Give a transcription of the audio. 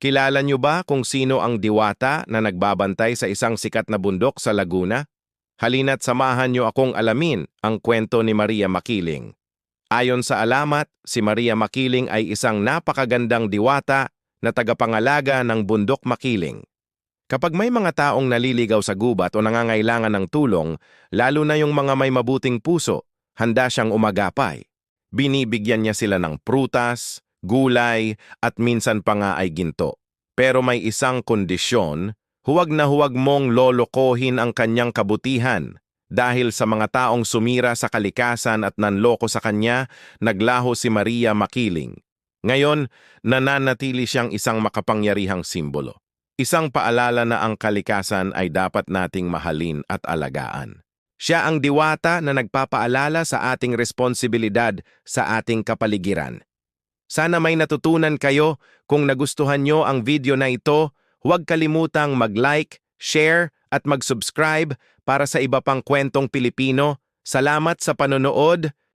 Kilala niyo ba kung sino ang diwata na nagbabantay sa isang sikat na bundok sa Laguna? Halina't samahan niyo akong alamin ang kwento ni Maria Makiling. Ayon sa alamat, si Maria Makiling ay isang napakagandang diwata na tagapangalaga ng bundok Makiling. Kapag may mga taong naliligaw sa gubat o nangangailangan ng tulong, lalo na yung mga may mabuting puso, handa siyang umagapay. Binibigyan niya sila ng prutas, gulay, at minsan pa nga ay ginto. Pero may isang kondisyon, huwag na huwag mong lolokohin ang kanyang kabutihan. Dahil sa mga taong sumira sa kalikasan at nanloko sa kanya, naglaho si Maria Makiling. Ngayon, nananatili siyang isang makapangyarihang simbolo. Isang paalala na ang kalikasan ay dapat nating mahalin at alagaan. Siya ang diwata na nagpapaalala sa ating responsibilidad sa ating kapaligiran. Sana may natutunan kayo. Kung nagustuhan nyo ang video na ito, huwag kalimutang mag-like, share, at mag-subscribe para sa iba pang kwentong Pilipino. Salamat sa panonood.